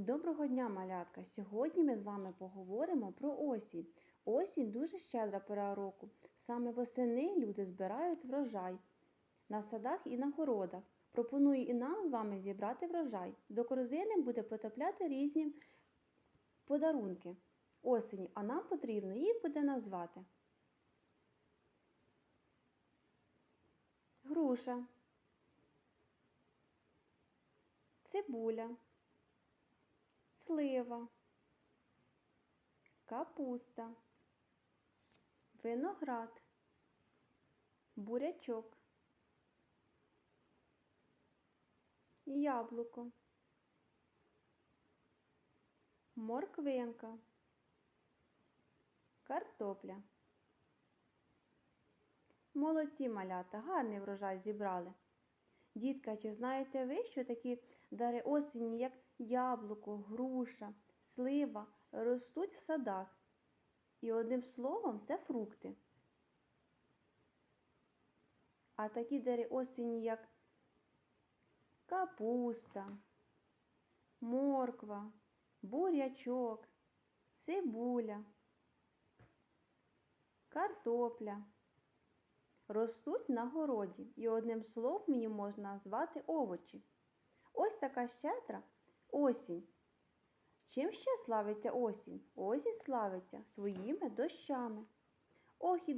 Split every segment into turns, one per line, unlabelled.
Доброго дня, малятка! Сьогодні ми з вами поговоримо про осінь. Осінь дуже щедра пора року. Саме восени люди збирають врожай на садах і на городах. Пропоную і нам з вами зібрати врожай. До корзини буде потрапляти різні подарунки осені, а нам потрібно їх буде назвати. Груша, цибуля слива, капуста, виноград, бурячок, яблуко, морквинка, картопля. Молодці малята, гарний врожай зібрали. Дітка, чи знаєте ви, що такі дари осені, як яблуко, груша, слива, ростуть в садах? І одним словом, це фрукти. А такі дари осені, як капуста, морква, бурячок, цибуля, картопля ростуть на городі, і одним словом мені можна назвати овочі. Ось така щедра осінь. Чим ще славиться осінь? Осінь славиться своїми дощами. Ох і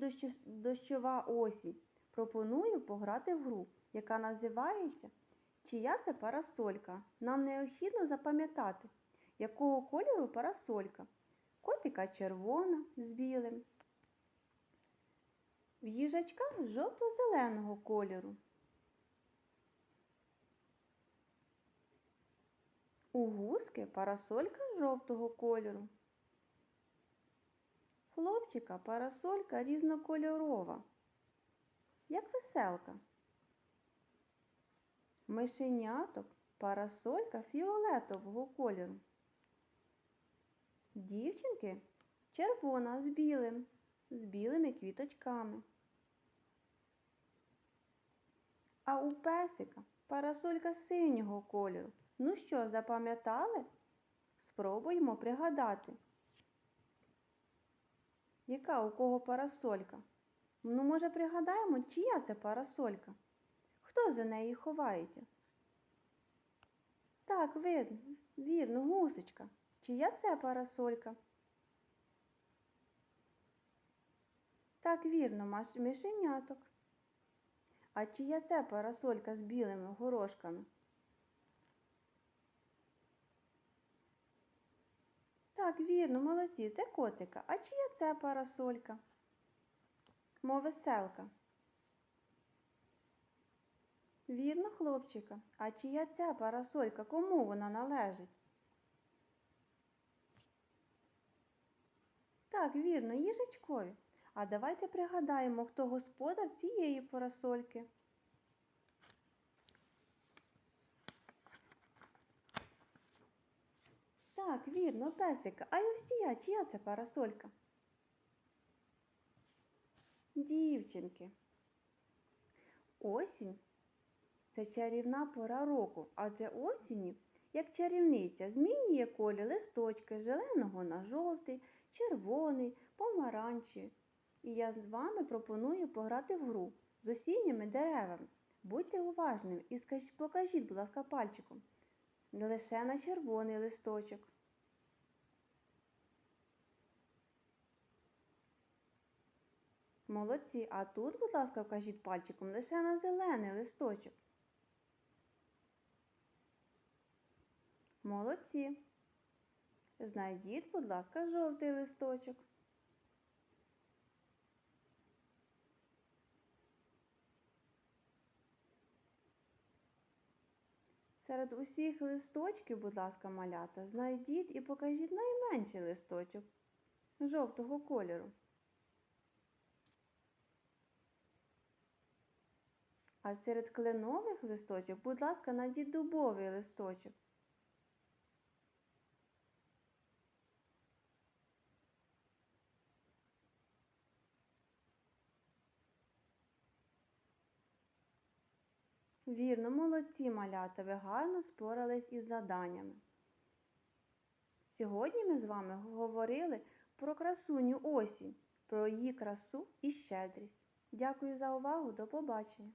дощова осінь. Пропоную пограти в гру, яка називається Чия це парасолька. Нам необхідно запам'ятати, якого кольору парасолька. Котика червона з білим, в їжачка жовто-зеленого кольору. У гуски парасолька жовтого кольору. Хлопчика парасолька різнокольорова, як веселка. Мишеняток парасолька фіолетового кольору. Дівчинки червона з білим, з білими квіточками. А у песика парасолька синього кольору. Ну що, запам'ятали? Спробуємо пригадати. Яка у кого парасолька? Ну, може, пригадаємо, чия це парасолька? Хто за неї ховається? Так, видно, вірно, гусечка. Чия це парасолька? Так, вірно, мишеняток. А чия це парасолька з білими горошками? Так, вірно, молодці, це котика. А чия це парасолька? Мов веселка. Вірно, хлопчика. А чия ця парасолька? Кому вона належить? Так, вірно, їжачкові. А давайте пригадаємо, хто господар цієї парасольки. Так, вірно, песика. А ось тія, чия це парасолька? Дівчинки. Осінь це чарівна пора року, адже осінні, як чарівниця, змінює колі листочки зеленого на жовтий, червоний, помаранчевий. І я з вами пропоную пограти в гру з осінніми деревами. Будьте уважними і покажіть, будь ласка, пальчиком. Не лише на червоний листочок. Молодці. А тут, будь ласка, вкажіть пальчиком лише на зелений листочок. Молодці. Знайдіть, будь ласка, жовтий листочок. Серед усіх листочків, будь ласка, малята, знайдіть і покажіть найменший листочок жовтого кольору. А серед кленових листочок, будь ласка, знайдіть дубовий листочок. Вірно, молодці малята, ви гарно спорались із заданнями. Сьогодні ми з вами говорили про красуню осінь, про її красу і щедрість. Дякую за увагу, до побачення!